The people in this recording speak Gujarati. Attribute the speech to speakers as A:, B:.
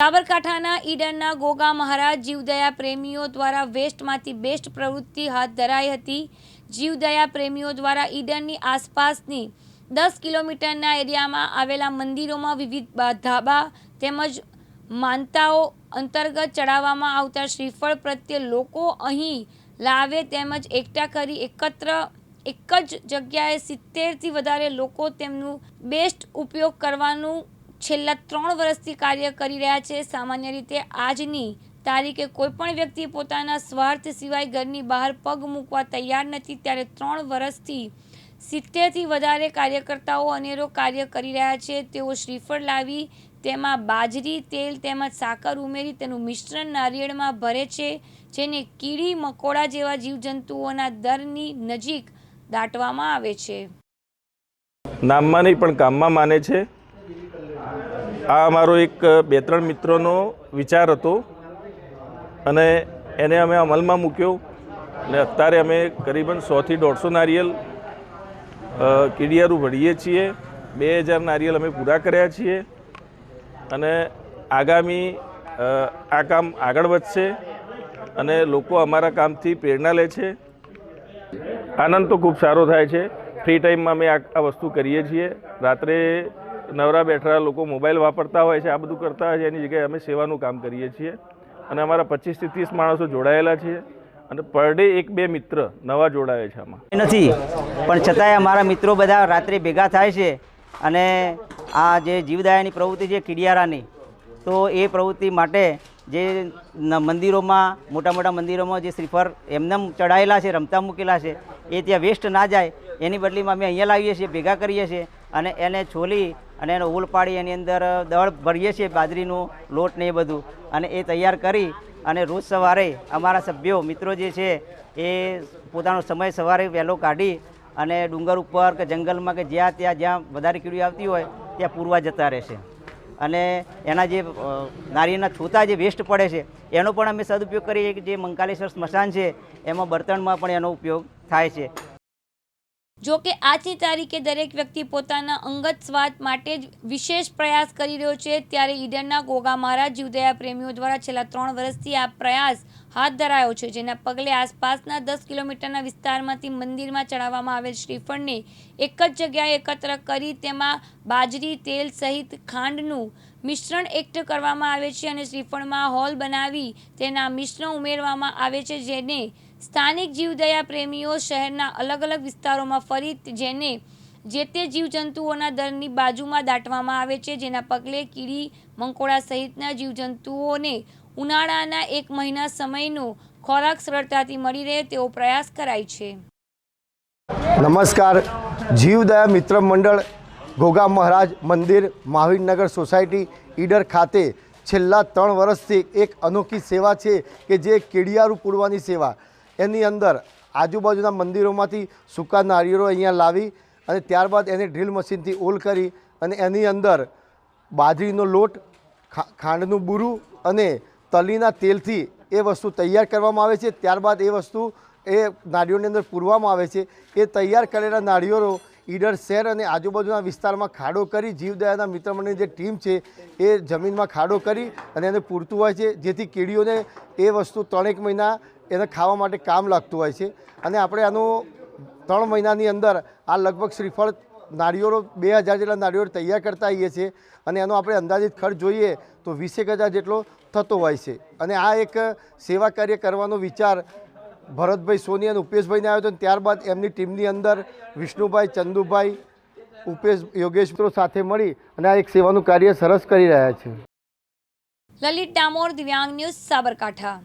A: સાબરકાંઠાના ઈડરના ગોગા મહારાજ જીવદયા પ્રેમીઓ દ્વારા વેસ્ટમાંથી બેસ્ટ પ્રવૃત્તિ હાથ ધરાઈ હતી. જીવદયા પ્રેમીઓ દ્વારા ઈડરની આસપાસની દસ કિલોમીટરના એરિયામાં આવેલા મંદિરોમાં વિવિધ ધાબા તેમજ માનતાઓ અંતર્ગત ચડાવવામાં આવતા શ્રીફળ પ્રત્યે લોકો અહીં લાવે તેમજ એકઠા કરી એકત્ર, એક જ જગ્યાએ સિત્તેરથી વધારે લોકો તેમનું બેસ્ટ ઉપયોગ કરવાનું છેલ્લા ત્રણ વર્ષથી કાર્ય કરી રહ્યા છે. સામાન્ય રીતે આજની તારીખે કોઈ પણ વ્યક્તિ પોતાના સ્વાર્થ સિવાય ઘરની બહાર પગ મૂકવા તૈયાર નથી, ત્યારે ત્રણ વર્ષથી સિત્તેરથી વધારે કાર્યકર્તાઓ અનેરો કાર્ય કરી રહ્યા છે. તેઓ શ્રીફળ લાવી, તેમાં બાજરી, તેલ તેમજ સાકર ઉમેરી તેનું મિશ્રણ નારિયેળમાં ભરે છે, જેને કીડી, મકોડા જેવા જીવજંતુઓના દરની નજીક દાટવામાં આવે છે.
B: નામમાં નહીં, પણ કામમાં માને છે. આ અમારો એક બે ત્રણ મિત્રોનો વિચાર હતો અને એને અમે અમલમાં મૂક્યો અને અત્યારે અમે કરીબન સોથી દોઢસો નારિયેલ કીડિયારું ભરીએ છીએ. બે હજાર નારિયેલ અમે પૂરા કર્યા છીએ અને આગામી આ કામ આગળ વધશે અને લોકો અમારા કામથી પ્રેરણા લે છે. આનંદ તો ખૂબ સારો થાય છે. ફ્રી ટાઈમમાં અમે આ વસ્તુ કરીએ છીએ. રાત્રે નવરા બેઠા લોકો મોબાઈલ વાપરતા હોય છે, આ બધું કરતા હોય છે, એની જગ્યાએ અમે સેવાનું કામ કરીએ છીએ. અને અમારા પચીસથી ત્રીસ માણસો જોડાયેલા છીએ અને પર ડે એક બે મિત્ર નવા જોડાય છે આમાં.
C: નથી, પણ છતાંય અમારા મિત્રો બધા રાત્રે ભેગા થાય છે અને આ જે જીવદાયાની પ્રવૃત્તિ છે કીડિયારાની, તો એ પ્રવૃત્તિ માટે જે મંદિરોમાં, મોટા મોટા મંદિરોમાં જે શ્રીફળ એમનેમ ચડાયેલા છે, રમતા મૂકેલા છે, એ ત્યાં વેસ્ટ ના જાય, એની બદલીમાં અમે અહીંયા લાવીએ છીએ, ભેગા કરીએ છીએ અને એને છોલી અને એનો ઉલ પાડી એની અંદર દળ ભરીએ છીએ, બાજરીનો લોટ ને એ બધું. અને એ તૈયાર કરી અને રોજ સવારે અમારા સભ્યો, મિત્રો જે છે, એ પોતાનો સમય સવારે વહેલો કાઢી અને ડુંગર ઉપર કે જંગલમાં કે જ્યાં ત્યાં જ્યાં વધારે કીડી આવતી હોય, ત્યાં પૂરવા જતા રહેશે. અને એના જે નારિયેળના છોતા જે વેસ્ટ પડે છે, એનો પણ અમે સદુપયોગ કરીએ કે જે મંકાલેશ્વર સ્મશાન છે, એમાં બર્તનમાં પણ એનો ઉપયોગ થાય છે.
A: જો કે આજની તારીખે દરેક વ્યક્તિ પોતાના અંગત સ્વાદ માટે જ વિશેષ પ્રયાસ કરી રહ્યો છે, ત્યારે ઈડરના ગોગા મહારાજ જીવદયા પ્રેમીઓ દ્વારા છેલ્લા ત્રણ વર્ષથી આ પ્રયાસ હાથ ધરાયો છે, જેના પગલે આસપાસના દસ કિલોમીટરના વિસ્તારમાંથી મંદિરમાં ચડાવવામાં આવેલ શ્રીફળને એક જ જગ્યાએ એકત્ર કરી તેમાં બાજરી, તેલ સહિત ખાંડનું મિશ્રણ એકઠું કરવામાં આવે છે અને શ્રીફળમાં હોલ બનાવી તેના મિશ્રણ ઉમેરવામાં આવે છે, જેને સ્થાનિક જીવદયા પ્રેમીઓ શહેરના અલગ અલગ વિસ્તારોમાં ફરી જેને જે તે જીવજંતુઓના દરની બાજુમાં દાટવામાં આવે છે, જેના પગલે કીડી, મંકોડા સહિતના જીવજંતુઓને ઉનાળાના એક મહિના સમયનો ખોરાક સરળતાથી મળી રહે તેવો પ્રયાસ કરાય છે.
D: નમસ્કાર. જીવદયા મિત્ર મંડળ ગોગા મહારાજ મંદિર, મહાવીરનગર સોસાયટી, ઈડર ખાતે છેલ્લા ત્રણ વર્ષથી એક અનોખી સેવા છે કે જે કેડિયારું પૂરવાની સેવા. એની અંદર આજુબાજુના મંદિરોમાંથી સૂકા નારિયેળો અહીંયા લાવી અને ત્યારબાદ એને ડ્રીલ મશીનથી ઓલ કરી અને એની અંદર બાજરીનો લોટ ખાંડનું બુરું અને તલીના તેલથી એ વસ્તુ તૈયાર કરવામાં આવે છે. ત્યારબાદ એ વસ્તુ એ નાળીઓની અંદર પૂરવામાં આવે છે. એ તૈયાર કરેલા નાળીઓ ઈડર શહેર અને આજુબાજુના વિસ્તારમાં ખાડો કરી જીવદયાના મિત્રમંડળની જે ટીમ છે એ જમીનમાં ખાડો કરી અને એને પૂરતું હોય છે. જેથી કીડીઓને એ વસ્તુ ત્રણેક મહિના એને ખાવા માટે કામ લાગતું હોય છે. અને આપણે આનું ત્રણ મહિનાની અંદર આ લગભગ શ્રીફળ નાળિયેરો બે હજાર જેટલા નાળિયેરો તૈયાર કરતા આવીએ છીએ. અને એનો આપણે અંદાજિત ખર્ચ જોઈએ તો વીસેક હજાર જેટલો થતો હોય છે. અને આ એક સેવા કાર્ય કરવાનો વિચાર ભરતભાઈ સોની અને ઉપેશભાઈને આવ્યો હતો. ત્યારબાદ એમની ટીમની અંદર વિષ્ણુભાઈ, ચંદુભાઈ, ઉપેશ, યોગેશ મિત્રો સાથે મળી અને આ એક સેવાનું કાર્ય સરસ કરી રહ્યા છે.
A: લલિત ડામોર, દિવ્યાંગ ન્યૂઝ સાબરકાંઠા.